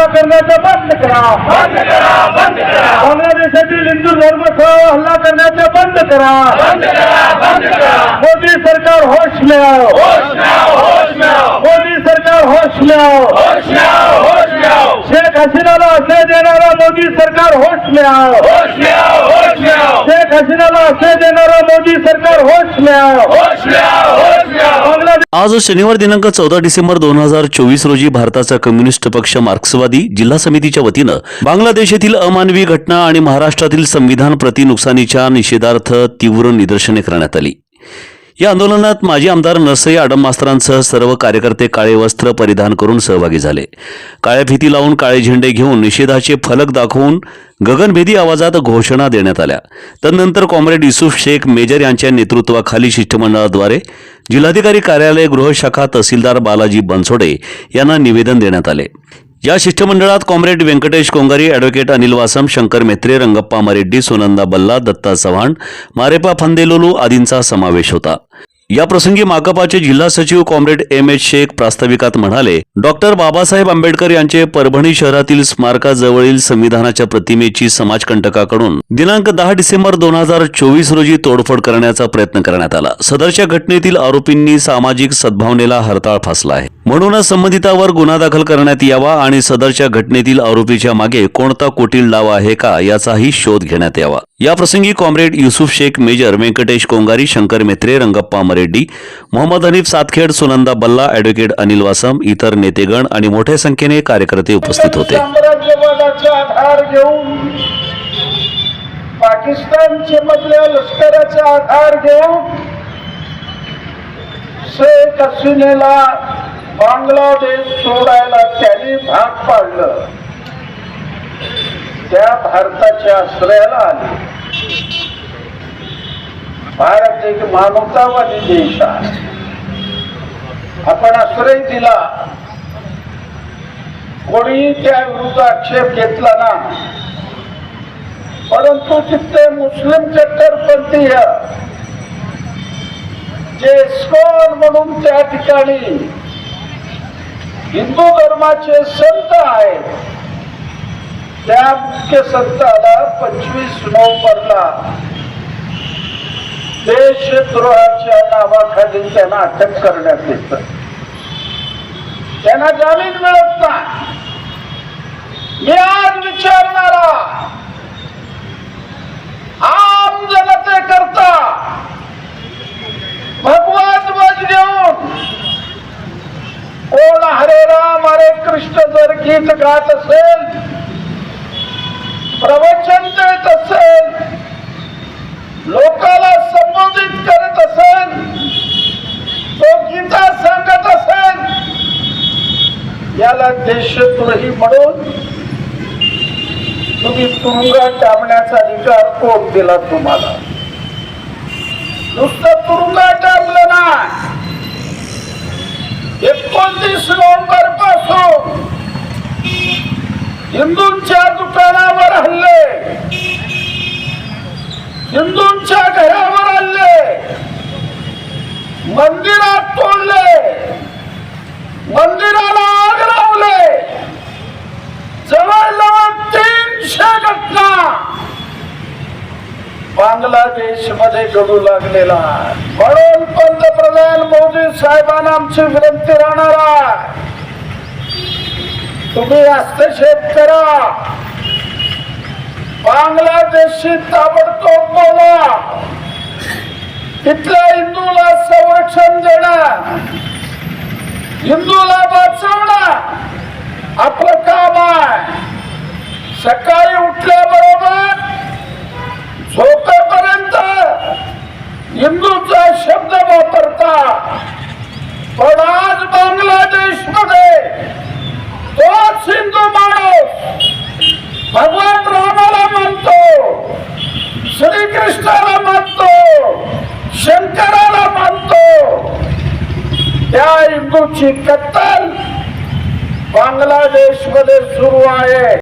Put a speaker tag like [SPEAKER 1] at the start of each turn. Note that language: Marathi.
[SPEAKER 1] हल्ला करण्याचं बंद करा.
[SPEAKER 2] बंद करा बंद करा.
[SPEAKER 1] बांगलादेशातील हिंदू धर्मसह हल्ला करण्याचं बंद करा.
[SPEAKER 2] बंद करा बंद करा.
[SPEAKER 1] मोदी सरकार होश में आओ
[SPEAKER 2] होश में आओ होश में आओ
[SPEAKER 1] मोदी सरकार होश में आओ
[SPEAKER 2] होश में आओ होश में आओ
[SPEAKER 1] शेख हसीनाला आश्रय देणारा मोदी सरकार होश में आओ
[SPEAKER 2] होश में आओ होश में आओ
[SPEAKER 1] शेख हसीनाला आश्रय देणारा मोदी सरकार होश में आओ
[SPEAKER 2] होश में आओ होश में आओ
[SPEAKER 1] बांगलादेश
[SPEAKER 3] आज शनिवार दिनांक चौदा डिसेंबर दोन हजार चोवीस रोजी भारताचा कम्युनिस्ट पक्ष मार्क्सवादी जिल्हा समितीच्या वतीनं बांगलादेशातील अमानवी घटना आणि महाराष्ट्रातील संविधान प्रति नुकसानीच्या निषेधार्थ तीव्र निदर्शने करण्यात आली. या आंदोलनात माजी आमदार नरसई आडम मास्तरांसह सर्व कार्यकर्ते काळे वस्त्र परिधान करून सहभागी झाले. काळ्या फिती लावून काळे झेंडे घेऊन निषेधाचे फलक दाखवून गगनभेदी आवाजात घोषणा देण्यात आल्या. तदनंतर कॉम्रेड युसुफ शेख मेजर यांच्या नेतृत्वाखाली शिष्टमंडळाद्वारे जिल्हाधिकारी कार्यालय गृहशाखा तहसीलदार बालाजी बनसोडे यांना निवेदन देण्यात आले. या शिष्टमंडळात कॉम्रेड व्यंकटेश कोंगारी ॲडव्होकेट अनिल वासम शंकर मेत्रे रंगप्पा मरेड्डी सुनंदा बल्ला दत्ता चव्हाण मारेपा फंदेलोलू आदींचा समावेश होता. या प्रसंगी माकपाचे जिल्हा सचिव कॉम्रेड एम एच शेख प्रास्ताविकात म्हणाले डॉक्टर बाबासाहेब आंबेडकर यांचे परभणी शहरातील स्मारकाजवळील संविधानाच्या प्रतिमेची समाजकंटकाकडून दिनांक दहा डिसेंबर दोन हजार चोवीस रोजी तोडफोड करण्याचा प्रयत्न करण्यात आला. सदरच्या घटनेतील आरोपींनी सामाजिक सद्भावनेला हरताळ फासला आहे. म्हणूनच संबंधितावर गुन्हा दाखल करण्यात यावा आणि सदरच्या घटनेतील आरोपीच्या मागे कोणता कोटील डाव आहे का याचाही शोध घेण्यात यावा. या प्रसंगी comrade Yusuf Shaikh major Vyankatesh Kongari Shankar Metre Rangappa Mareddy Mohammed Hanif Satkhed Sunanda Balla advocate Anil Vaasam इतर नेतेगण आणि मोठ्या संख्येने कार्यकर्ते उपस्थित होते.
[SPEAKER 1] पाकिस्तानचे मधल्या लष्कराचा आधार घेऊन शेख हसीनेला बांगलादेश सोडायला त्यांनी भाग पाडलं. त्या भारताच्या आश्रयाला आली. भारत एक मानवतावादी देश आहे. आपण आश्रय दिला. कोणी त्या विरुद्ध आक्षेप घेतला ना. परंतु तिथे मुस्लिम कट्टरपंथीय जे स्कॉन म्हणून त्या ठिकाणी हिंदू धर्माचे संत आहेत. त्या मुख्य संताला पंचवीस नोव्हेंबरला. देशद्रोहाच्या नावाखाली त्यांना अटक करण्यात येत. त्यांना जामीन मिळत नाही. मी आज विचारणारा. आम जनते करता. भगवान ध्वज घेऊन. कोण हरे राम हरे कृष्ण जर गीत गात असेल प्रवचन देत असेल लोकाला संबोधित करत असेल तो गीता सांगत असेल याला देशद्रोही म्हणून तुम्ही तुरुंगात टाकण्याचा अधिकार कोण दिला तुम्हाला? नुसतं तुरुंगात टाकलं ना एकोणतीस नोव्हेंबरपासून हिंदूंच्या दुकानावर हल्ले. हिंदूंच्या घरावर हल्ले. मंदिरात तोडले. मंदिराला जवळजवळ तीनशे घटना बांगलादेशमध्ये घडू लागलेला म्हणून पंतप्रधान मोदी साहेबांना आमची विनंती राहणार आहे. तुम्ही हस्तक्षेप करा बांगलादेशशी ताबडतोब बोला. तिथल्या हिंदूला संरक्षण देणं हिंदूला सकाळी उठल्याबरोबर झोपेपर्यंत हिंदूचा शब्द वापरता. पण आज बांगलादेशमध्ये तोच हिंदू माणूस भगवान रामाला मानतो श्रीकृष्णाला मानतो शंकराला मानतो. त्या हिंदूची कत्तल बांगलादेशमध्ये सुरू आहे.